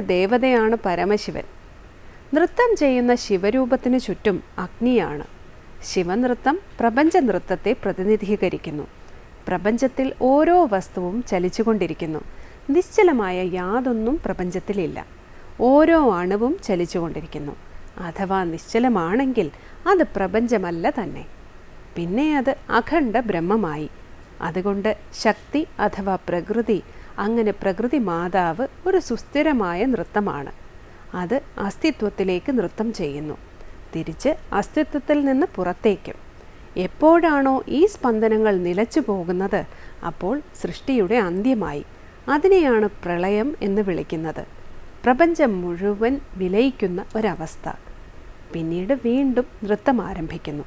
നൃത്തത്തിന്റെ ദേവതയാണ് പരമശിവൻ. നൃത്തം ചെയ്യുന്ന ശിവരൂപത്തിന് ചുറ്റും അഗ്നിയാണ്. ശിവനൃത്തം പ്രപഞ്ച നൃത്തത്തെ പ്രതിനിധീകരിക്കുന്നു. പ്രപഞ്ചത്തിൽ ഓരോ വസ്തുവും ചലിച്ചുകൊണ്ടിരിക്കുന്നു. നിശ്ചലമായ യാതൊന്നും പ്രപഞ്ചത്തിലില്ല. ഓരോ അണുവും ചലിച്ചുകൊണ്ടിരിക്കുന്നു. അഥവാ നിശ്ചലമാണെങ്കിൽ അത് പ്രപഞ്ചമല്ല തന്നെ. പിന്നെ അത് അഖണ്ഡ ബ്രഹ്മമായി. അതുകൊണ്ട് ശക്തി അഥവാ പ്രകൃതി അങ്ങനെ പ്രകൃതി മാതാവ് ഒരു സുസ്ഥിരമായ നൃത്തമാണ്. അത് അസ്തിത്വത്തിലേക്ക് നൃത്തം ചെയ്യുന്നു. തിരിച്ച് അസ്തിത്വത്തിൽ നിന്ന് പുറത്തേക്കും. എപ്പോഴാണോ ഈ സ്പന്ദനങ്ങൾ നിലച്ചു പോകുന്നത് അപ്പോൾ സൃഷ്ടിയുടെ അന്ത്യമായി. അതിനെയാണ് പ്രളയം എന്ന് വിളിക്കുന്നത്. പ്രപഞ്ചം മുഴുവൻ വിലയിക്കുന്ന ഒരവസ്ഥ. പിന്നീട് വീണ്ടും നൃത്തം ആരംഭിക്കുന്നു.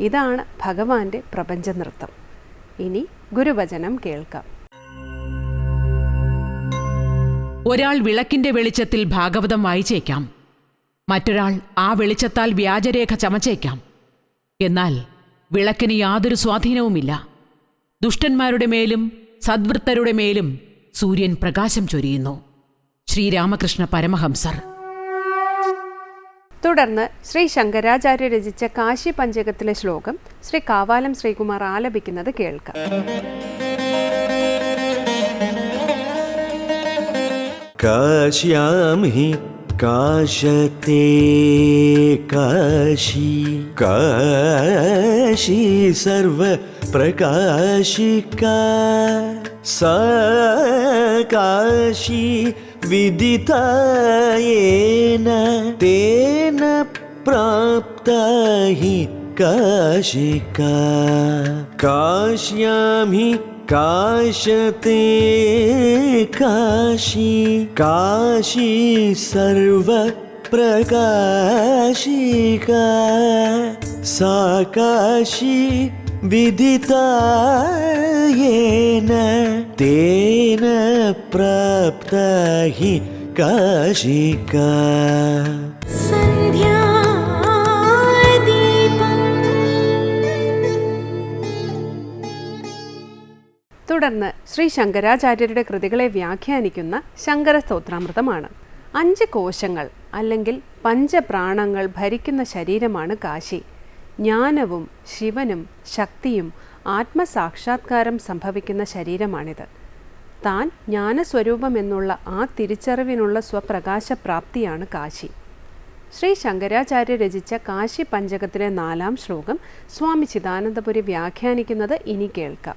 ഇതാണ് ഭഗവാന്റെ പ്രപഞ്ച നൃത്തം. ഇനി ഗുരുവചനം കേൾക്കാം. ഒരാൾ വിളക്കിന്റെ വെളിച്ചത്തിൽ ഭാഗവതം വായിച്ചേക്കാം. മറ്റൊരാൾ ആ വെളിച്ചത്താൽ വ്യാജരേഖ ചമച്ചേക്കാം. എന്നാൽ വിളക്കിന് യാതൊരു സ്വാധീനവുമില്ല. ദുഷ്ടന്മാരുടെ മേലും സദ്വൃത്തരുടെ മേലും സൂര്യൻ പ്രകാശം ചൊരിയുന്നു. ശ്രീരാമകൃഷ്ണ പരമഹംസർ. തുടർന്ന് ശ്രീ ശങ്കരാചാര്യ രചിച്ച കാശി പഞ്ചകത്തിലെ ശ്ലോകം ശ്രീ കാവാലം ശ്രീകുമാർ ആലപിക്കുന്നത് കേൾക്കാം. काश्यां हि काशते काशी काशी सर्वप्रकाशिका सा काशी विदिता तेन प्राप्ता हि काशिका। काश्यां हि काशते काशी काशी सर्व सर्वप्रकाशिका सा काशी विदिता येन तेन प्राप्ता हि काशिका തുടർന്ന് ശ്രീ ശങ്കരാചാര്യരുടെ കൃതികളെ വ്യാഖ്യാനിക്കുന്ന ശങ്കര സ്തോത്രാമൃതമാണ് അഞ്ച് കോശങ്ങൾ അല്ലെങ്കിൽ പഞ്ചപ്രാണങ്ങൾ ഭരിക്കുന്ന ശരീരമാണ് കാശി. ജ്ഞാനവും ശിവനും ശക്തിയും ആത്മസാക്ഷാത്കാരം സംഭവിക്കുന്ന ശരീരമാണിത്. താൻ ജ്ഞാനസ്വരൂപം എന്നുള്ള ആ തിരിച്ചറിവിനുള്ള സ്വപ്രകാശപ്രാപ്തിയാണ് കാശി. ശ്രീ ശങ്കരാചാര്യ രചിച്ച കാശി പഞ്ചകത്തിലെ നാലാം ശ്ലോകം സ്വാമി ചിദാനന്ദപുരി വ്യാഖ്യാനിക്കുന്നത് ഇനി കേൾക്കാം.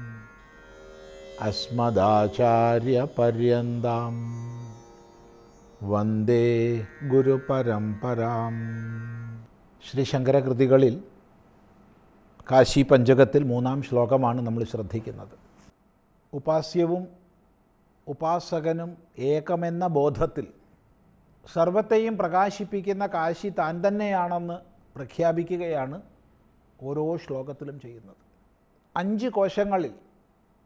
അസ്മദാചാര്യപര്യന്താം. വന്ദേ ഗുരുപരമ്പരാം. ശ്രീ ശങ്കരകൃതികളിൽ കാശി പഞ്ചകത്തിൽ മൂന്നാം ശ്ലോകമാണ് നമ്മൾ ശ്രദ്ധിക്കുന്നത്. ഉപാസ്യവും ഉപാസകനും ഏകമെന്ന ബോധത്തിൽ സർവത്തെയും പ്രകാശിപ്പിക്കുന്ന കാശി താൻ തന്നെയാണെന്ന് പ്രഖ്യാപിക്കുകയാണ് ഓരോ ശ്ലോകത്തിലും ചെയ്യുന്നത്. അഞ്ച് കോശങ്ങളിൽ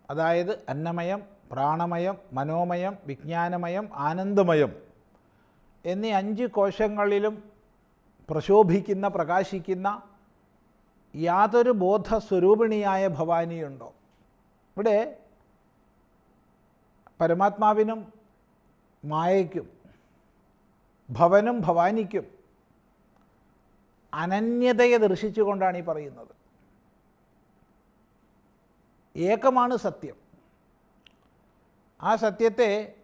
അതായത് അന്നമയം പ്രാണമയം മനോമയം വിജ്ഞാനമയം ആനന്ദമയം എന്നീ അഞ്ച് കോശങ്ങളിലും പ്രശോഭിക്കുന്ന പ്രകാശിക്കുന്ന യാതൊരു ബോധസ്വരൂപിണിയായ ഭവാനിയുണ്ടോ? ഇവിടെ പരമാത്മാവിനും മായയ്ക്കും ഭവനും ഭവാനിക്കും അനന്യതയെ ദർശിച്ചുകൊണ്ടാണ് ഈ പറയുന്നത്. ഏകമാണ് സത്യം. ആ സത്യത്തെ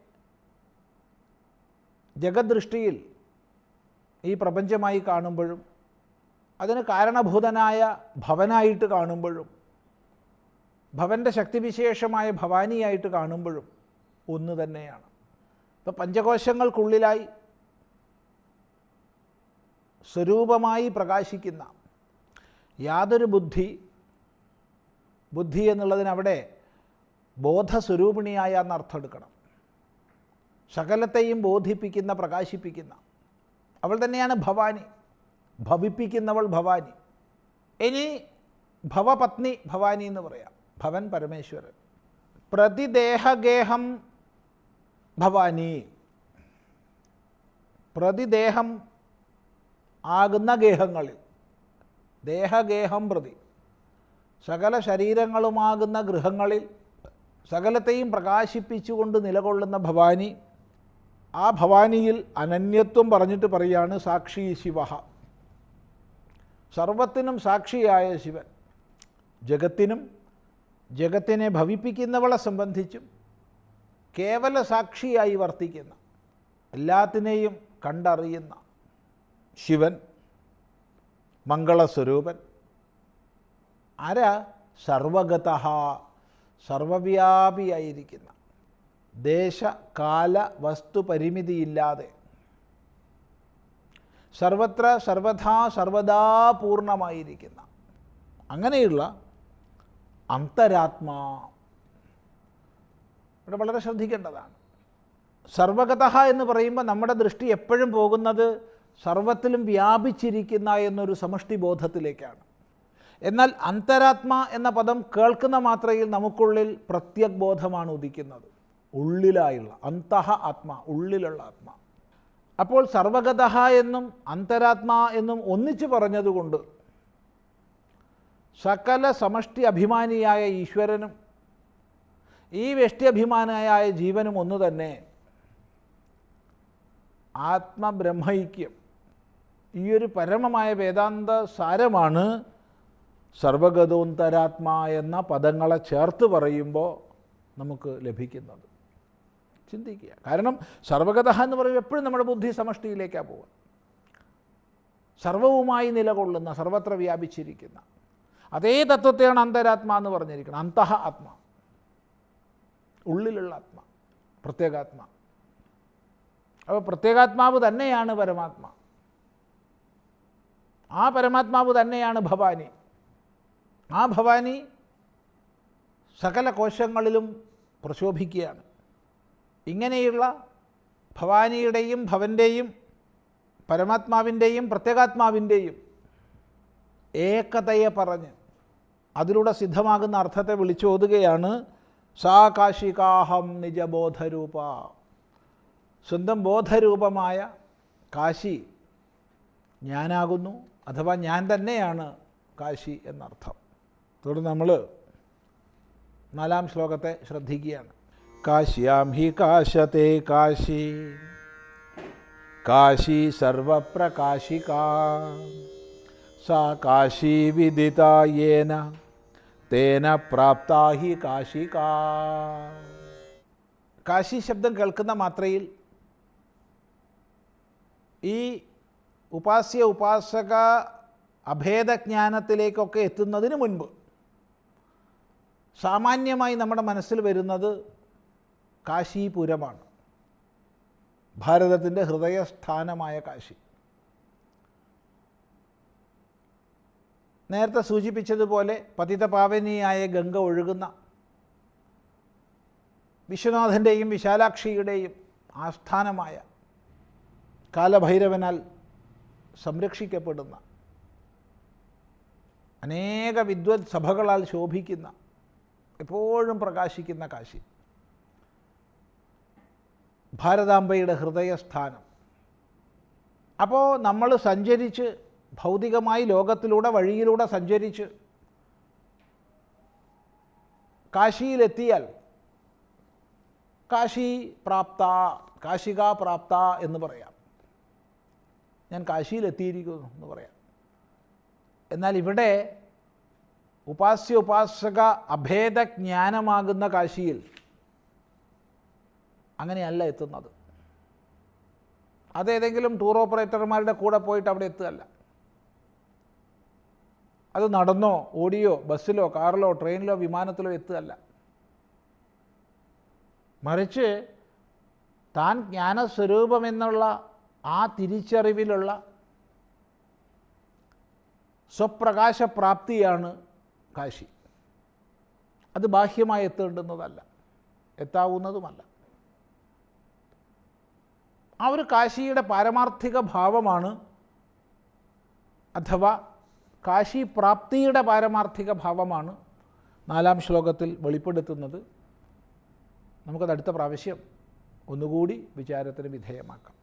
ജഗദൃഷ്ടിയിൽ ഈ പ്രപഞ്ചമായി കാണുമ്പോഴും അതിന് കാരണഭൂതനായ ഭവനായിട്ട് കാണുമ്പോഴും ഭവന്റെ ശക്തിവിശേഷമായ ഭവാനിയായിട്ട് കാണുമ്പോഴും ഒന്ന് തന്നെയാണ്. ഇപ്പോൾ പഞ്ചകോശങ്ങൾക്കുള്ളിലായി സ്വരൂപമായി പ്രകാശിക്കുന്ന യാതൊരു ബുദ്ധി ബുദ്ധി എന്നുള്ളതിനവിടെ ബോധസ്വരൂപിണിയായ എന്നർത്ഥം എടുക്കണം സകലത്തെയും ബോധിപ്പിക്കുന്ന പ്രകാശിപ്പിക്കുന്ന. അവൾ തന്നെയാണ് ഭവാനി. ഭവിപ്പിക്കുന്നവൾ ഭവാനി. ഇനി ഭവപത്നി ഭവാനി എന്ന് പറയാം. ഭവൻ പരമേശ്വരൻ. പ്രതിദേഹഗേഹം ഭവാനി. പ്രതിദേഹം ആകുന്ന ഗേഹങ്ങളിൽ. ദേഹഗേഹം പ്രതി. സകല ശരീരങ്ങളുമാകുന്ന ഗൃഹങ്ങളിൽ സകലത്തെയും പ്രകാശിപ്പിച്ചുകൊണ്ട് നിലകൊള്ളുന്ന ഭവാനി ആ ഭവാനിയിൽ അനന്യത്വം പറഞ്ഞിട്ട് പറയാണ് സാക്ഷി ശിവ. സർവത്തിനും സാക്ഷിയായ ശിവൻ. ജഗത്തിനും ജഗത്തിനെ ഭവിപ്പിക്കുന്നവളെ സംബന്ധിച്ചും കേവല സാക്ഷിയായി വർത്തിക്കുന്ന എല്ലാത്തിനെയും കണ്ടറിയുന്ന ശിവൻ മംഗളസ്വരൂപൻ. ആരാ സർവഗത സർവവ്യാപിയായിരിക്കുന്ന ദേശ കാല വസ്തു പരിമിതിയില്ലാതെ. സർവത്ര സർവഥാ സർവദാ പൂർണമായിരിക്കുന്ന അങ്ങനെയുള്ള അന്തരാത്മാ. ഇവിടെ വളരെ ശ്രദ്ധിക്കേണ്ടതാണ്. സർവഗത എന്ന് പറയുമ്പോൾ നമ്മുടെ ദൃഷ്ടി എപ്പോഴും പോകുന്നത് സർവത്തിലും വ്യാപിച്ചിരിക്കുന്ന എന്നൊരു സമഷ്ടി ബോധത്തിലേക്കാണ് എന്നാൽ അന്തരാത്മ എന്ന പദം കേൾക്കുന്ന മാത്രയിൽ നമുക്കുള്ളിൽ പ്രത്യക് ബോധമാണ് ഉദിക്കുന്നത്. ഉള്ളിലായുള്ള അന്തഹ ആത്മ ഉള്ളിലുള്ള ആത്മ. അപ്പോൾ സർവഗത എന്നും അന്തരാത്മാ എന്നും ഒന്നിച്ചു പറഞ്ഞതുകൊണ്ട് സകല സമഷ്ടി അഭിമാനിയായ ഈശ്വരനും ഈ വ്യഷ്ട്യഭിമാനിയായ ജീവനും ഒന്നു തന്നെ ആത്മബ്രഹ്മൈക്യം. ഈ ഒരു പരമമായ വേദാന്ത സാരമാണ് സർവഗതോന്തരാത്മാ എന്ന പദങ്ങളെ ചേർത്ത് പറയുമ്പോൾ നമുക്ക് ലഭിക്കുന്നത്. ചിന്തിക്കുക. കാരണം സർവഗത എന്ന് പറയുമ്പോൾ എപ്പോഴും നമ്മുടെ ബുദ്ധി സമഷ്ടിയിലേക്കാണ് പോവുക. സർവവുമായി നിലകൊള്ളുന്ന സർവത്ര വ്യാപിച്ചിരിക്കുന്ന. അതേ തത്വത്തെയാണ് അന്തരാത്മാ എന്ന് പറഞ്ഞിരിക്കുന്നത്. അന്തഹ ആത്മ. ഉള്ളിലുള്ള ആത്മ. പ്രത്യേകാത്മ. അപ്പോൾ പ്രത്യേകാത്മാവ് തന്നെയാണ് പരമാത്മ. ആ പരമാത്മാവ് തന്നെയാണ് ഭവാനി. ആ ഭവാനി സകല കോശങ്ങളിലും പ്രശോഭിക്കുകയാണ്. ഇങ്ങനെയുള്ള ഭവാനിയുടെയും ഭവന്റെയും പരമാത്മാവിന്റെയും പ്രത്യേകാത്മാവിന്റെയും ഏകതയെ പറഞ്ഞ് അതിലൂടെ സിദ്ധമാകുന്ന അർത്ഥത്തെ വിളിച്ചോതുകയാണ് സാ കാശികാഹം നിജബോധരൂപ. സ്വന്തം ബോധരൂപമായ കാശി ഞാനാകുന്നു അഥവാ ഞാൻ തന്നെയാണ് കാശി എന്നർത്ഥം. തുടർന്ന് നമ്മൾ നാലാം ശ്ലോകത്തെ ശ്രദ്ധിക്കുകയാണ്. കാശ്യാം ഹി കാശത്തെ കാശി. കാശി സർവപ്രകാശിക. സാ കാശി വിദിതായേന തേന പ്രാപ്താ ഹി കാശിക. കാശി ശബ്ദം കേൾക്കുന്ന മാത്രയിൽ ഈ ഉപാസ്യ ഉപാസക അഭേദജ്ഞാനത്തിലേക്കൊക്കെ എത്തുന്നതിന് മുൻപ് സാമാന്യമായി നമ്മുടെ മനസ്സിൽ വരുന്നത് കാശീപുരമാണ്. ഭാരതത്തിന്റെ ഹൃദയസ്ഥാനമായ കാശി. നേരത്തെ സൂചിപ്പിച്ചതുപോലെ പതിതപാവനിയായ ഗംഗ ഒഴുകുന്ന വിശ്വനാഥന്റെയും വിശാലാക്ഷിയുടെയും ആസ്ഥാനമായ കാലഭൈരവനാൽ സംരക്ഷിക്കപ്പെടുന്ന അനേക വിദ്വത് സഭകളാൽ ശോഭിക്കുന്ന എപ്പോഴും പ്രകാശിക്കുന്ന കാശി. ഭാരതാംബയുടെ ഹൃദയസ്ഥാനം. അപ്പോൾ നമ്മൾ സഞ്ചരിച്ച് ഭൗതികമായി ലോകത്തിലൂടെ വഴിയിലൂടെ സഞ്ചരിച്ച് കാശിയിലെത്തിയാൽ കാശി പ്രാപ്ത കാശിക പ്രാപ്ത എന്ന് പറയാം. ഞാൻ കാശിയിലെത്തിയിരിക്കുന്നു എന്ന് പറയാം. എന്നാൽ ഇവിടെ ഉപാസ്യ ഉപാസക അഭേദജ്ഞാനമാകുന്ന കാശിയിൽ അങ്ങനെയല്ല എത്തുന്നത്. അതേതെങ്കിലും ടൂർ ഓപ്പറേറ്റർമാരുടെ കൂടെ പോയിട്ട് അവിടെ എത്തുകയല്ല. അത് നടന്നോ ഓടിയോ ബസ്സിലോ കാറിലോ ട്രെയിനിലോ വിമാനത്തിലോ എത്തുകയല്ല. മറിച്ച് താൻ ജ്ഞാനസ്വരൂപമെന്നുള്ള ആ തിരിച്ചറിവിലുള്ള സ്വപ്രകാശപ്രാപ്തിയാണ് കാശി. അത് ബാഹ്യമായി എത്തേണ്ടുന്നതല്ല. എത്താവുന്നതുമല്ല. ആ ഒരു കാശിയുടെ പാരമാർത്ഥിക ഭാവമാണ് അഥവാ കാശി പ്രാപ്തിയുടെ പാരമാർത്ഥിക ഭാവമാണ് നാലാം ശ്ലോകത്തിൽ വെളിപ്പെടുത്തുന്നത്. നമുക്കത് അടുത്ത പ്രാവശ്യം ഒന്നുകൂടി വിചാരത്തിന് വിധേയമാക്കാം.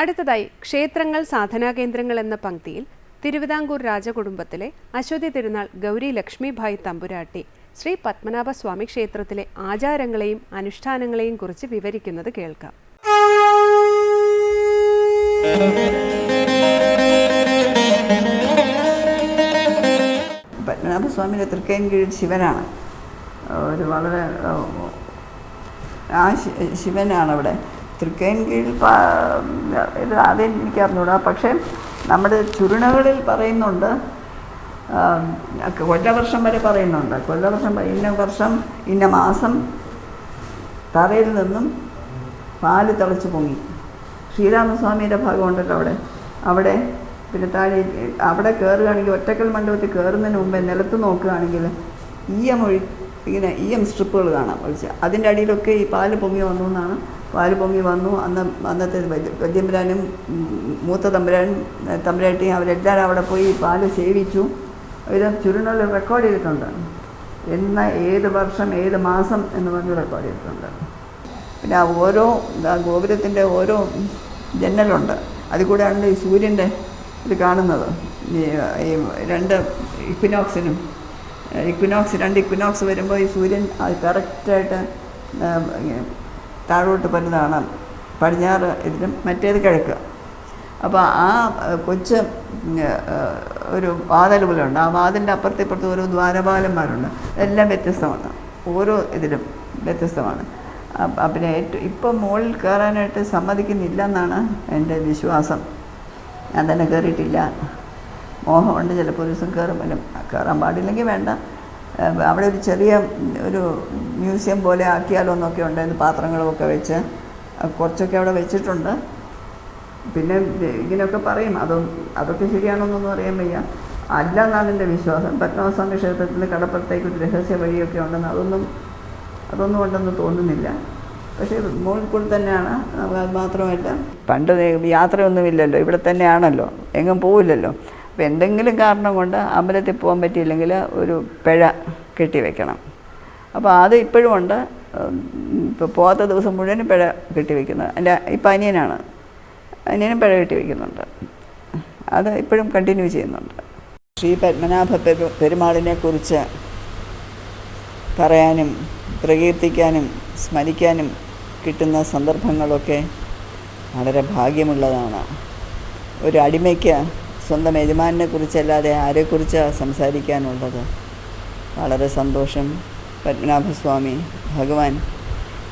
അടുത്തതായി ക്ഷേത്രങ്ങൾ സാധനാ കേന്ദ്രങ്ങൾ എന്ന പങ്ക്തിയിൽ തിരുവിതാംകൂർ രാജകുടുംബത്തിലെ അശ്വതി തിരുനാൾ ഗൗരി ലക്ഷ്മിഭായ് തമ്പുരാട്ടി ശ്രീ പത്മനാഭസ്വാമി ക്ഷേത്രത്തിലെ ആചാരങ്ങളെയും അനുഷ്ഠാനങ്ങളെയും കുറിച്ച് വിവരിക്കുന്നത് കേൾക്കാം. പത്മനാഭസ്വാമിയുടെ തൃക്കൈൻ കീഴിൽ ശിവനാണ്. ഒരു വളരെ ആ ശിവനാണ് അവിടെ തൃക്കൈൻ കീഴിൽ പ- ഇത് എനിക്ക് അറിഞ്ഞൂടാ. പക്ഷേ നമ്മുടെ ചുരുണകളിൽ പറയുന്നുണ്ട് കൊല്ലവർഷം വരെ പറയുന്നുണ്ട്. കൊല്ലവർഷം ഇന്ന വർഷം ഇന്ന മാസം തറയിൽ നിന്നും പാൽ തിളച്ച് പൊങ്ങി. ശ്രീരാമസ്വാമിയുടെ ഭാഗമുണ്ടല്ലോ അവിടെ. അവിടെ പിന്നെ താഴെ അവിടെ കയറുകയാണെങ്കിൽ ഒറ്റക്കൽ മണ്ഡപത്തിൽ കയറുന്നതിന് മുമ്പേ നിലത്ത് നോക്കുകയാണെങ്കിൽ ഈയം ഒഴി ഇങ്ങനെ ഈയം സ്ട്രിപ്പുകൾ കാണാം. ഒഴിച്ച് അതിന്റെ അടിയിലൊക്കെ ഈ പാൽ പൊങ്ങി വന്നു എന്നാണ് പാൽ പൊങ്ങി വന്നു. അന്ന് അന്നത്തെ വല്യ- വല്യമ്പരാനും മൂത്ത തമ്പുരാനും ഏ, തമ്പുരാട്ടിയും അവരെല്ലാവരും അവിടെ പോയി പാൽ സേവിച്ചു. ഇത് ചുരുണുള്ളിൽ റെക്കോർഡ് ചെയ്തിട്ടുണ്ട്. എന്ന ഏത് വർഷം ഏത് മാസം എന്ന് പറഞ്ഞ് റെക്കോർഡ് ചെയ്തിട്ടുണ്ട്. പിന്നെ ആ ഓരോ ഗോപുരത്തിന്റെ ഓരോ ജനലുണ്ട്. അതിൽ കൂടെയാണ് ഈ സൂര്യന്റെ ഇത് കാണുന്നത്. ഈ രണ്ട് ഇക്വിനോക്സിനും. ഇക്വിനോക്സ് രണ്ട് ഇക്വിനോക്സ് വരുമ്പോൾ ഈ സൂര്യൻ അത് കറക്റ്റായിട്ട് താഴോട്ട് പനിതാണ് പടിഞ്ഞാറ് ഇതിലും മറ്റേത് കിഴക്ക്. അപ്പോൾ ആ കൊച്ച് ഒരു വാതൽ പോലെ ഉണ്ട് ആ വാതിലിന്റെ അപ്പുറത്തെ ഇപ്പുറത്ത് ഓരോ ദ്വാരപാലന്മാരുണ്ട്. എല്ലാം വ്യത്യസ്തമാണ്. ഓരോ ഇതിലും വ്യത്യസ്തമാണ്. പിന്നെ ഏറ്റവും ഇപ്പം മുകളിൽ കയറാനായിട്ട് സമ്മതിക്കുന്നില്ല എന്നാണ് എന്റെ വിശ്വാസം. ഞാൻ തന്നെ കയറിയിട്ടില്ല മോഹമുണ്ട്. ചിലപ്പോൾ ദിവസം കയറുമ്പോഴും കയറാൻ പാടില്ലെങ്കിൽ വേണ്ട. അവിടെ ഒരു ചെറിയ ഒരു മ്യൂസിയം പോലെ ആക്കിയാലോ എന്നൊക്കെ ഉണ്ടായിരുന്നു പാത്രങ്ങളുമൊക്കെ വെച്ച്. കുറച്ചൊക്കെ അവിടെ വെച്ചിട്ടുണ്ട്. പിന്നെ ഇങ്ങനെയൊക്കെ പറയും. അതും അതൊക്കെ ശരിയാണോന്നൊന്നും അറിയാൻ വയ്യ. അല്ല എന്നാണ് എന്റെ വിശ്വാസം. പത്മനാഭസ്വാമി ക്ഷേത്രത്തിൽ കടപ്പുറത്തേക്ക് ഒരു രഹസ്യ വഴിയൊക്കെ ഉണ്ടെന്ന് അതൊന്നും അതൊന്നും ഉണ്ടെന്ന് തോന്നുന്നില്ല. പക്ഷേ മുകളിൽ കൂടി തന്നെയാണ്. അത് മാത്രമല്ല പണ്ട് യാത്രയൊന്നുമില്ലല്ലോ. ഇവിടെ തന്നെയാണല്ലോ. എങ്ങും പോവില്ലല്ലോ. അപ്പോൾ എന്തെങ്കിലും കാരണം കൊണ്ട് അമ്പലത്തിൽ പോകാൻ പറ്റിയില്ലെങ്കിൽ ഒരു പിഴ കെട്ടിവെക്കണം അപ്പോൾ അത് ഇപ്പോഴും ഉണ്ട്. ഇപ്പോൾ പോകാത്ത ദിവസം മുഴുവനും പിഴ കെട്ടിവെക്കുന്നത് എന്റെ ഇപ്പം അനിയനാണ്. അനിയനും പിഴ കെട്ടി വെക്കുന്നുണ്ട്. അത് ഇപ്പോഴും കണ്ടിന്യൂ ചെയ്യുന്നുണ്ട്. ശ്രീ പത്മനാഭ പെരു പെരുമാളിനെ കുറിച്ച് പറയാനും പ്രകീർത്തിക്കാനും സ്മരിക്കാനും കിട്ടുന്ന സന്ദർഭങ്ങളൊക്കെ വളരെ ഭാഗ്യമുള്ളതാണ്. ഒരു അടിമയ്ക്ക് സ്വന്തം യജമാനെ കുറിച്ചല്ലാതെ ആരെക്കുറിച്ചാണ് സംസാരിക്കാനുള്ളത്? വളരെ സന്തോഷം പത്മനാഭസ്വാമി ഭഗവാൻ.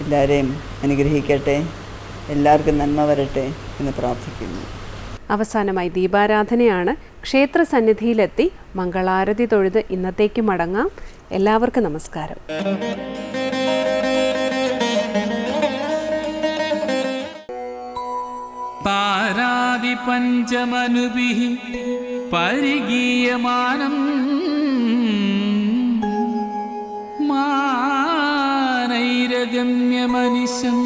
എല്ലാവരെയും അനുഗ്രഹിക്കട്ടെ എല്ലാവർക്കും നന്മ വരട്ടെ എന്ന് പ്രാർത്ഥിക്കുന്നു. അവസാനമായി ദീപാരാധനയാണ്. ക്ഷേത്ര സന്നിധിയിലെത്തി മംഗളാരതി തൊഴുത് ഇന്നത്തേക്ക് മടങ്ങാം. എല്ലാവർക്കും നമസ്കാരം. താരാദിപഞ്ചമനുഭിः പരിഗീയമാനം മാനൈരഗമ്യമനിശം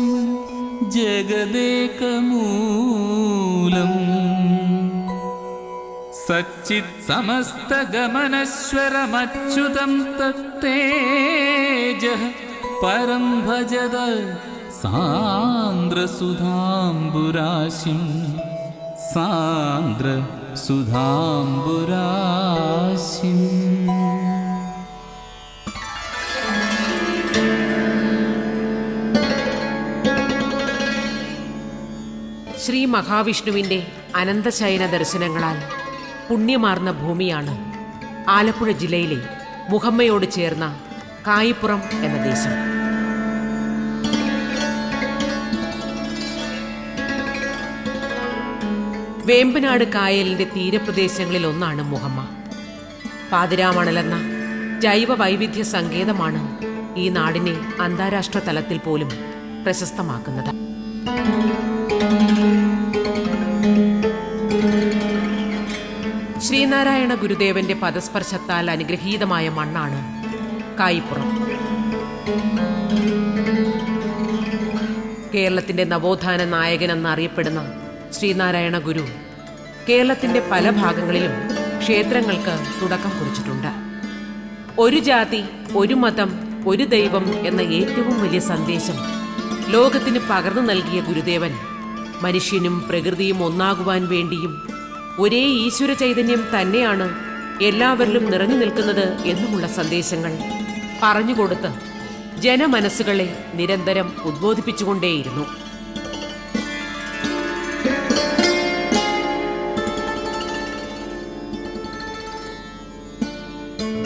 ജഗദേകമൂലം. സച്ചിത് സമസ്തഗമനശ്വരമച്യുതം തത്തേജ പരം ഭജത സാന്ദ്രസുധാംബുരാശിം സാന്ദ്ര സുധാംബുരാശിം ശ്രീ മഹാവിഷ്ണുവിന്റെ അനന്തശയന ദർശനങ്ങളാൽ പുണ്യമാർന്ന ഭൂമിയാണ് ആലപ്പുഴ ജില്ലയിലെ മുഹമ്മയോട് ചേർന്ന കായിപ്പുറം എന്ന ദേശം. വേമ്പനാട് കായലിന്റെ തീരപ്രദേശങ്ങളിൽ ഒന്നാണ് മുഹമ്മ. പാതിരാമണലെന്ന ജൈവ വൈവിധ്യ സങ്കേതമാണ് ഈ നാടിനെ അന്താരാഷ്ട്ര തലത്തിൽ പോലും പ്രശസ്തമാക്കുന്നത്. ശ്രീനാരായണ ഗുരുദേവന്റെ പദസ്പർശത്താൽ അനുഗ്രഹീതമായ മണ്ണാണ് കായിപ്പുറം. കേരളത്തിന്റെ നവോത്ഥാന നായകൻ എന്നറിയപ്പെടുന്ന ശ്രീനാരായണ ഗുരു കേരളത്തിന്റെ പല ഭാഗങ്ങളിലും ക്ഷേത്രങ്ങൾക്ക് തുടക്കം കുറിച്ചിട്ടുണ്ട്. ഒരു ജാതി ഒരു മതം ഒരു ദൈവം എന്ന ഏറ്റവും വലിയ സന്ദേശം ലോകത്തിന് പകർന്നു നൽകിയ ഗുരുദേവൻ മനുഷ്യനും പ്രകൃതിയും ഒന്നാകുവാൻ വേണ്ടിയും ഒരേ ഈശ്വര ചൈതന്യം തന്നെയാണ് എല്ലാവരിലും നിറഞ്ഞു നിൽക്കുന്നത് എന്നുമുള്ള സന്ദേശങ്ങൾ പറഞ്ഞുകൊടുത്ത് ജനമനസ്സുകളെ നിരന്തരം ഉദ്ബോധിപ്പിച്ചുകൊണ്ടേയിരുന്നു.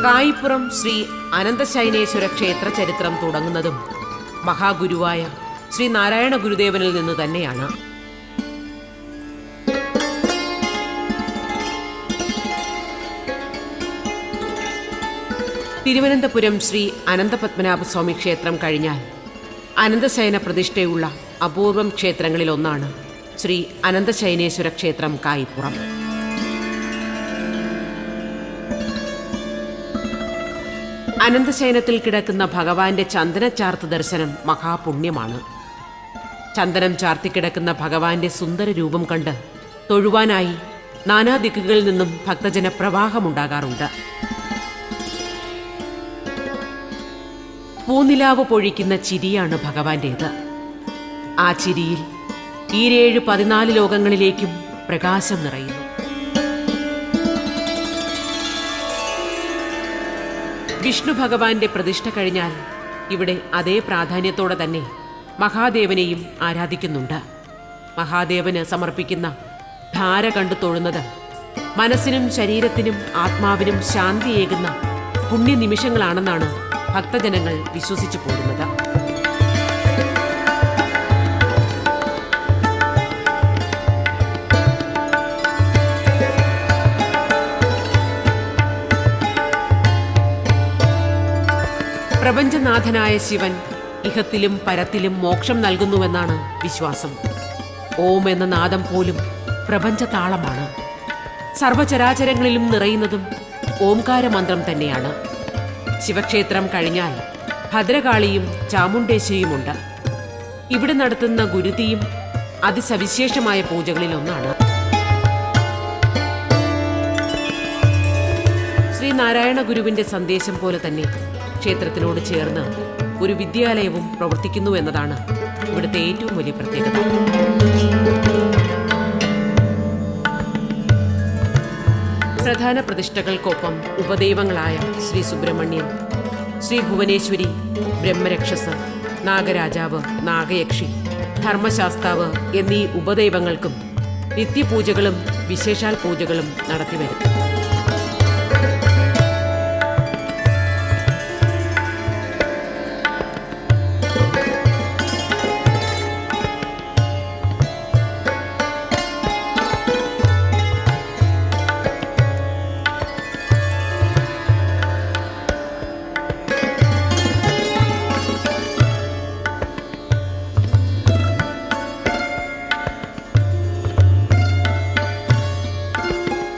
കായിപ്പുറം ശ്രീ അനന്തശൈനേശ്വര ക്ഷേത്ര ചരിത്രം തുടങ്ങുന്നതും മഹാഗുരുവായ ശ്രീ നാരായണ ഗുരുദേവനിൽ നിന്ന് തന്നെയാണ്. തിരുവനന്തപുരം ശ്രീ അനന്തപത്മനാഭസ്വാമി ക്ഷേത്രം കഴിഞ്ഞാൽ അനന്തശയന പ്രതിഷ്ഠയുള്ള അപൂർവം ക്ഷേത്രങ്ങളിലൊന്നാണ് ശ്രീ അനന്തശയനേശ്വര ക്ഷേത്രം കായിപ്പുറം. അനന്തശയനത്തിൽ കിടക്കുന്ന ഭഗവാന്റെ ചന്ദനച്ചാർത്ത് ദർശനം മഹാപുണ്യമാണ്. ചന്ദനം ചാർത്തിക്കിടക്കുന്ന ഭഗവാന്റെ സുന്ദര രൂപം കണ്ട് തൊഴുവാനായി നാനാദിക്കുകളിൽ നിന്നും ഭക്തജന പ്രവാഹമുണ്ടാകാറുണ്ട്. പൂനിലാവ് പൊഴിക്കുന്ന ചിരിയാണ് ഭഗവാന്റേത്. ആ ചിരിയിൽ ഈരേഴ് പതിനാല് ലോകങ്ങളിലേക്കും പ്രകാശം നിറയുന്നു. വിഷ്ണു ഭഗവാന്റെ പ്രതിഷ്ഠ കഴിഞ്ഞാൽ ഇവിടെ അതേ പ്രാധാന്യത്തോടെ തന്നെ മഹാദേവനെയും ആരാധിക്കുന്നുണ്ട്. മഹാദേവന് സമർപ്പിക്കുന്ന ധാര കണ്ടു തൊഴുന്നത് മനസ്സിനും ശരീരത്തിനും ആത്മാവിനും ശാന്തിയേകുന്ന പുണ്യനിമിഷങ്ങളാണെന്നാണ് ഭക്തജനങ്ങൾ വിശ്വസിച്ചു പോരുന്നത്. പ്രപഞ്ചനാഥനായ ശിവൻ ഇഹത്തിലും പരത്തിലും മോക്ഷം നൽകുന്നുവെന്നാണ് വിശ്വാസം. ഓം എന്ന നാദം പോലും പ്രപഞ്ച താളമാണ് സർവചരാചരങ്ങളിലും നിറയുന്നതും ഓംകാരമന്ത്രം തന്നെയാണ്. ശിവക്ഷേത്രം കഴിഞ്ഞാൽ ഭദ്രകാളിയും ചാമുണ്ടേശ്വരിയുമുണ്ട് ഇവിടെ നടത്തുന്ന ഗുരുതിയും അതിസവിശേഷമായ പൂജകളിൽ ഒന്നാണ്. ശ്രീ നാരായണ ഗുരുവിന്റെ സന്ദേശം പോലെ തന്നെ ക്ഷേത്രത്തിനോട് ചേർന്ന് ഒരു വിദ്യാലയവും പ്രവർത്തിക്കുന്നു എന്നതാണ് ഇവിടുത്തെ ഏറ്റവും വലിയ പ്രത്യേകത. പ്രധാന പ്രതിഷ്ഠകൾക്കൊപ്പം ഉപദൈവങ്ങളായ ശ്രീ സുബ്രഹ്മണ്യൻ ശ്രീ ഭുവനേശ്വരി ബ്രഹ്മരക്ഷസ് നാഗരാജാവ് നാഗയക്ഷി ധർമ്മശാസ്താവ് എന്നീ ഉപദൈവങ്ങൾക്കും നിത്യപൂജകളും വിശേഷാൽ പൂജകളും നടത്തിവരും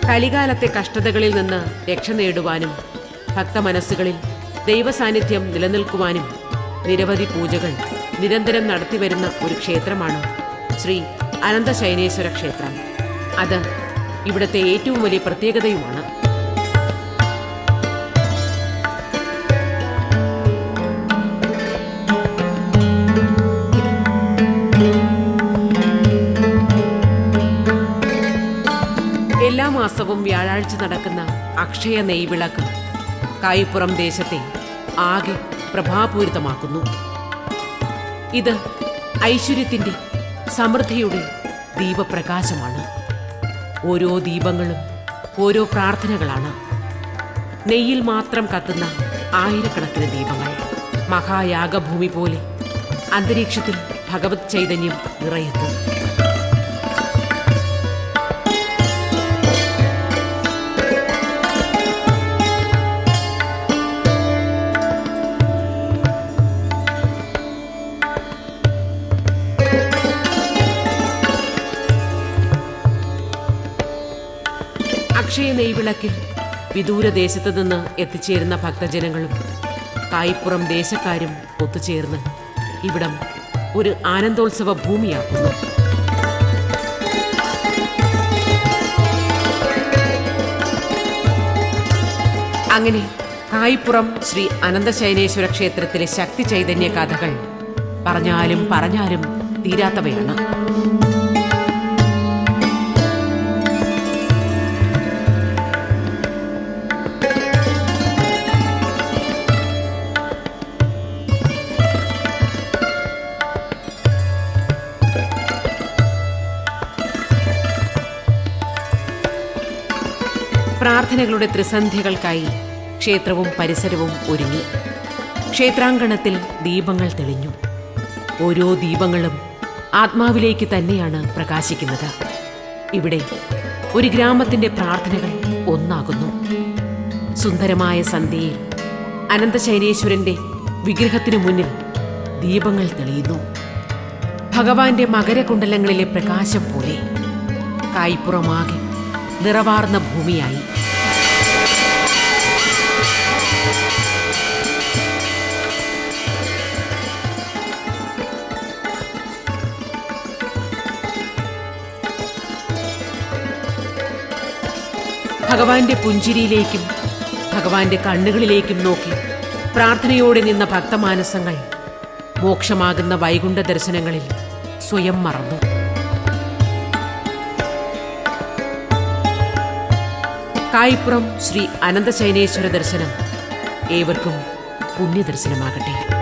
കലികാലത്തെ കഷ്ടതകളിൽ നിന്ന് രക്ഷ നേടുവാനും ഭക്തമനസ്സുകളിൽ ദൈവസാന്നിധ്യം നിലനിൽക്കുവാനും നിരവധി പൂജകൾ നിരന്തരം നടത്തിവരുന്ന ഒരു ക്ഷേത്രമാണ് ശ്രീ അനന്തശൈനേശ്വര ക്ഷേത്രം. അത് ഇവിടുത്തെ ഏറ്റവും വലിയ പ്രത്യേകതയുമാണ്. മാസവും വ്യാഴാഴ്ച നടക്കുന്ന അക്ഷയ നെയ്വിളക്ക് കായ്പുറം ദേശത്തെ ആകെ പ്രഭാപൂരിതമാക്കുന്നു. ഇത് ഐശ്വര്യത്തിന്റെ സമൃദ്ധിയുടെ ദീപപ്രകാശമാണ്. ഓരോ ദീപങ്ങളും ഓരോ പ്രാർത്ഥനകളാണ്. നെയ്യിൽ മാത്രം കത്തുന്ന ആയിരക്കണക്കിന് ദീപങ്ങൾ. മഹായാഗഭൂമി പോലെ അന്തരീക്ഷത്തിൽ ഭഗവത് ചൈതന്യം നിറയുന്നു. നെയ്വിളക്കിൽ വിദൂരദേശത്തു നിന്ന് എത്തിച്ചേരുന്ന ഭക്തജനങ്ങളും കായിപ്പുറം ദേശക്കാരും ഒത്തുചേർന്ന് ഇവിടം ഒരു ആനന്ദോത്സവ ഭൂമിയാക്കുന്നു. അങ്ങനെ കായിപ്പുറം ശ്രീ അനന്തശൈനേശ്വര ക്ഷേത്രത്തിലെ ശക്തി ചൈതന്യ കഥകൾ പറഞ്ഞാലും പറഞ്ഞാലും തീരാത്തവയാണ്. പ്രാർത്ഥനകളുടെ ത്രിസന്ധ്യകൾക്കായി ക്ഷേത്രവും പരിസരവും ഒരുങ്ങി. ക്ഷേത്രാങ്കണത്തിൽ ദീപങ്ങൾ തെളിഞ്ഞു. ഓരോ ദീപങ്ങളും ആത്മാവിലേക്ക് തന്നെയാണ് പ്രകാശിക്കുന്നത്. ഇവിടെ ഒരു ഗ്രാമത്തിന്റെ പ്രാർത്ഥനകൾ ഒന്നാകുന്നു. സുന്ദരമായ സന്ധ്യയിൽ അനന്തശൈനേശ്വരന്റെ വിഗ്രഹത്തിനു മുന്നിൽ ദീപങ്ങൾ തെളിയുന്നു. ഭഗവാന്റെ മകരകുണ്ടലങ്ങളിലെ പ്രകാശം പോലെ കായ്പുറമാകെ നിറവാർന്ന ഭൂമിയായി. ഭഗവാന്റെ പുഞ്ചിരിയിലേക്കും ഭഗവാന്റെ കണ്ണുകളിലേക്കും നോക്കി പ്രാർത്ഥനയോടെ നിന്ന ഭക്തമാനസങ്ങൾ മോക്ഷമാകുന്ന വൈകുണ്ഠ ദർശനങ്ങളിൽ സ്വയം മറന്നു. കായിപ്പുറം ശ്രീ അനന്തശൈനേശ്വര ദർശനം ഏവർക്കും പുണ്യദർശനമാകട്ടെ.